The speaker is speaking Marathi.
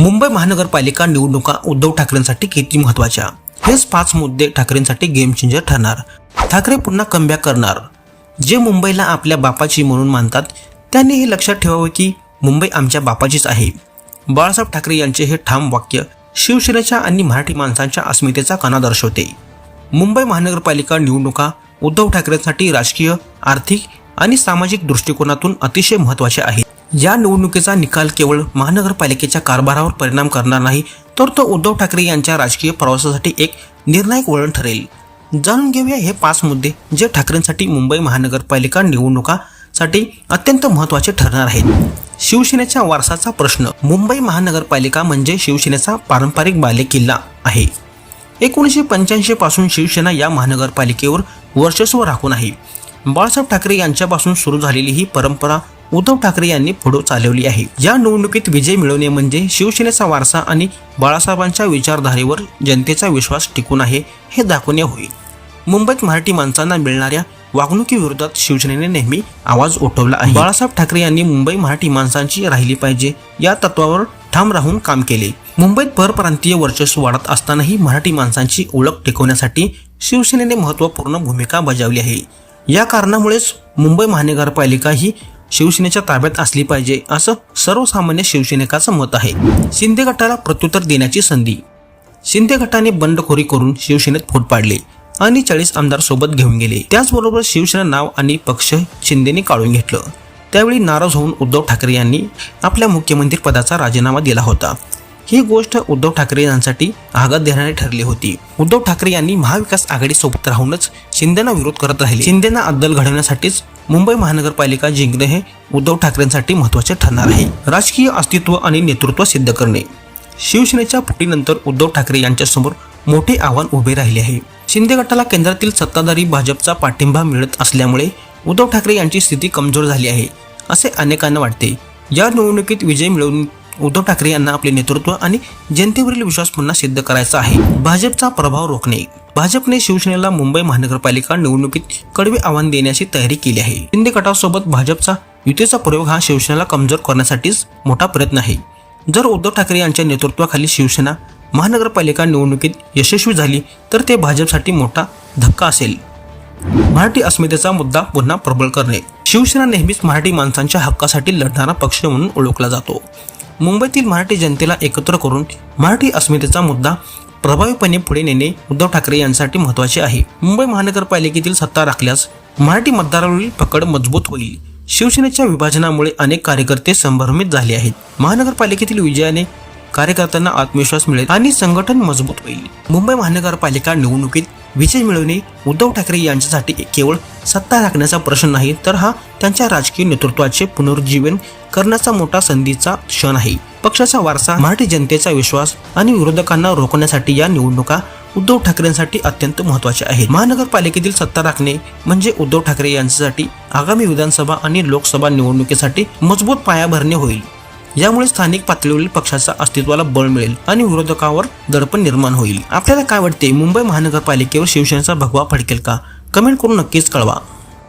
मुंबई महानगरपालिका निवडणुका उद्धव ठाकरेंसाठी किती महत्त्वाच्या हेच पाच मुद्दे ठाकरेंसाठी गेम चेंजर ठरणार. ठाकरे पुन्हा कमबॅक करणार. जे मुंबईला आपल्या बापाची म्हणून मानतात त्यांनी हे लक्षात ठेवावे की मुंबई आमच्या बापाचीच आहे. बाळासाहेब ठाकरे यांचे हे ठाम वाक्य शिवसेनेच्या आणि मराठी माणसांच्या अस्मितेचा कणा दर्शवते. मुंबई महानगरपालिका निवडणुका उद्धव ठाकरेंसाठी राजकीय आर्थिक आणि सामाजिक दृष्टिकोनातून अतिशय महत्त्वाचे आहेत. या निवडणुकीचा निकाल केवळ महानगरपालिकेच्या कारभारावर परिणाम करणार नाही तर तो उद्धव ठाकरे यांच्या राजकीय प्रवासासाठी एक निर्णायक वळण ठरेल. जाणून घेऊया हे पाच मुद्दे जे ठाकरेंसाठी मुंबई महानगरपालिका निवडणुकासाठी अत्यंत महत्त्वाचे ठरणार आहेत. शिवसेनेच्या वारसाचा प्रश्न मुंबई महानगरपालिका म्हणजे शिवसेनेचा पारंपरिक बालेकिल्ला आहे. एकोणीसशे पंच्याऐंशी पासून शिवसेना या महानगरपालिकेवर वर्चस्व राखून आहे. बाळासाहेब ठाकरे यांच्यापासून सुरू झालेली ही परंपरा उद्धव ठाकरे यांनी पुढे चालवली आहे. या निवडणुकीत विजय मिळवणे म्हणजे शिवसेनेचा वारसा आणि बाळासाहेबांच्या विचारधारेवर जनतेचा विश्वास टिकून आहे हे दाखवणे होईल मुंबईत मराठी माणसांना मिळणाऱ्या वागणुकीविरोधात शिवसेनेने नेहमी आवाज उठवला आहे. बाळासाहेब ठाकरे यांनी मुंबई मराठी माणसांची राहिली पाहिजे या तत्वावर ठाम राहून काम केले. मुंबईत परप्रांतीय वर्चस्व वाढत असतानाही मराठी माणसांची ओळख टिकवण्यासाठी शिवसेनेने महत्त्वपूर्ण भूमिका बजावली आहे. या कारणामुळेच मुंबई महानगरपालिका ही शिवसेनेच्या ताब्यात असली पाहिजे असं सर्वसामान्य शिवसैनिकाचं मत आहे. शिंदे गटाला प्रत्युत्तर देण्याची संधी. शिंदे गटाने बंडखोरी करून शिवसेनेत फूट पाडले. आणि चाळीस आमदार सोबत घेऊन गेले. त्याचबरोबर शिवसेना नाव आणि पक्ष शिंदेने काढून घेतलं. त्यावेळी नाराज होऊन उद्धव ठाकरे यांनी आपल्या मुख्यमंत्री पदाचा राजीनामा दिला होता. ही गोष्ट उद्धव ठाकरे यांसाठी आघात देणारी ठरली होती. उद्धव ठाकरे यांनी महाविकास आघाडीसोबत राहूनच शिंदेना विरोध करत राहिले. शिंदेना अद्दल घडवण्यासाठीच मुंबई महानगरपालिका जिंकणे हे उद्धव ठाकरेंसाठी महत्त्वाचे ठरणार आहे. राजकीय अस्तित्व आणि नेतृत्व सिद्ध करणे. शिवसेनेच्या फुटीनंतर उद्धव ठाकरे यांच्यासमोर मोठे आव्हान उभे राहिले आहे. शिंदे गटाला केंद्रातील सत्ताधारी भाजपचा पाठिंबा मिळत असल्यामुळे उद्धव ठाकरे यांची स्थिती कमजोर झाली आहे असे अनेकांना वाटते. या निवडणुकीत विजय मिळवून उद्धव ठाकरे यांना आपले नेतृत्व आणि जनतेवरील विश्वास पुन्हा सिद्ध करायचा आहे. भाजपचा प्रभाव रोखणे. भाजपने शिवसेनेला मुंबई महानगरपालिका निवडणुकीत कडवे आव्हान देण्याची तयारी केली आहे. शिंदे गटासोबत भाजपचा युतीचा प्रयोग हा शिवसेनेला कमजोर करण्यासाठीच मोठा प्रयत्न आहे. जर उद्धव ठाकरे यांच्या नेतृत्वाखाली शिवसेना महानगरपालिका निवडणुकीत यशस्वी झाली तर ते भाजपसाठी मोठा धक्का असेल. मराठी अस्मितेचा मुद्दा पुन्हा प्रबळ करणे. शिवसेना नेहमीच मराठी माणसांच्या हक्कासाठी लढणारा पक्ष म्हणून ओळखला जातो. मुंबईतील मराठी जनतेला एकत्र करून मराठी अस्मितेचा मुद्दा प्रभावीपणे पुढे नेणे उद्धव ठाकरे यांसाठी महत्त्वाचे आहे. मुंबई महानगरपालिकेतील सत्ता राखल्यास मराठी मतदारावरील पकड मजबूत होईल. शिवसेनेच्या विभाजनामुळे अनेक कार्यकर्ते संभ्रमित झाले आहेत. महानगरपालिकेतील विजयाने कार्यकर्त्यांना आत्मविश्वास मिळेल आणि संघटन मजबूत होईल. मुंबई महानगरपालिका निवडणुकीत विजय मिळवणे उद्धव ठाकरे यांच्यासाठी केवळ सत्ता राखण्याचा प्रश्न नाही तर हा त्यांच्या राजकीय नेतृत्वाचे पुनरुज्जीवन करण्याचा मोठा संधीचा क्षण आहे. पक्षाचा वारसा मराठी जनतेचा विश्वास आणि विरोधकांना रोखण्यासाठी या निवडणुका उद्धव ठाकरेंसाठी अत्यंत महत्त्वाच्या आहेत. महानगरपालिकेतील सत्ता राखणे म्हणजे उद्धव ठाकरे यांच्यासाठी आगामी विधानसभा आणि लोकसभा निवडणुकीसाठी मजबूत पाया भरणे होईल. यामुळे स्थानिक पातळीवरील पक्षाच्या अस्तित्वाला बळ मिळेल आणि विरोधकावर दडपण निर्माण होईल. आपल्याला काय वाटते? मुंबई महानगरपालिकेवर शिवसेनेचा भगवा फडकेल का? कमेंट करून नक्कीच कळवा.